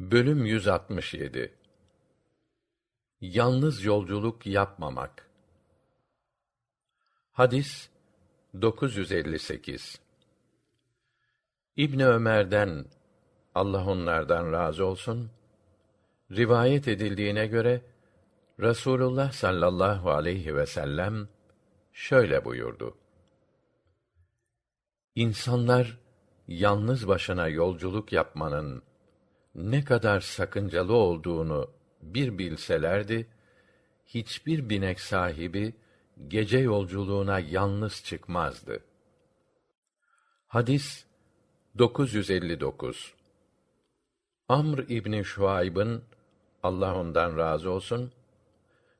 Bölüm 167 Yalnız yolculuk yapmamak. Hadis 958 İbni Ömer'den Allah onlardan razı olsun rivayet edildiğine göre Rasulullah sallallahu aleyhi ve sellem şöyle buyurdu. İnsanlar yalnız başına yolculuk yapmanın ne kadar sakıncalı olduğunu bir bilselerdi hiçbir binek sahibi gece yolculuğuna yalnız çıkmazdı. Hadis 959 Amr İbni Şuayb'ın Allah ondan razı olsun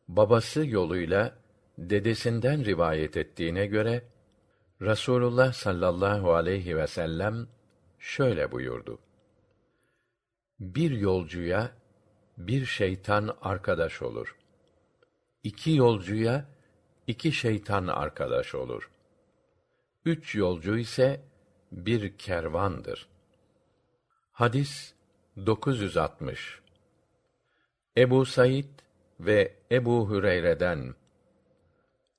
babası yoluyla dedesinden rivayet ettiğine göre Rasulullah sallallahu aleyhi ve sellem şöyle buyurdu. Bir yolcuya bir şeytan arkadaş olur. İki yolcuya iki şeytan arkadaş olur. Üç yolcu ise bir kervandır. Hadis 960 Ebu Said ve Ebu Hüreyre'den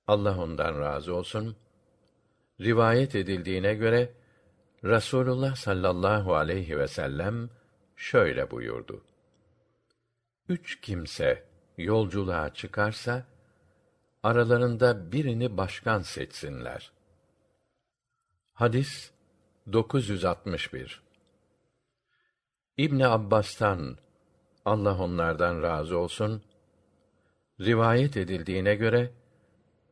Allah ondan razı olsun rivayet edildiğine göre Rasulullah sallallahu aleyhi ve sellem şöyle buyurdu. Üç kimse yolculuğa çıkarsa, aralarında birini başkan seçsinler. Hadis 961 İbni Abbas'tan, Allah onlardan razı olsun, rivayet edildiğine göre,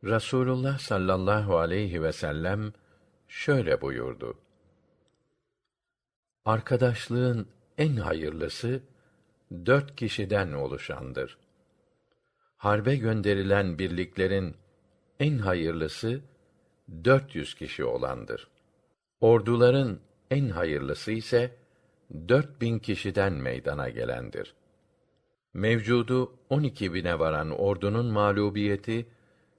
Rasulullah sallallahu aleyhi ve sellem şöyle buyurdu. Arkadaşlığın en hayırlısı dört kişiden oluşandır. Harbe gönderilen birliklerin en hayırlısı dört yüz kişi olandır. Orduların en hayırlısı ise dört bin kişiden meydana gelendir. Mevcudu on iki bine varan ordunun mağlubiyeti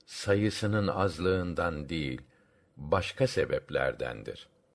sayısının azlığından değil, başka sebeplerdendir.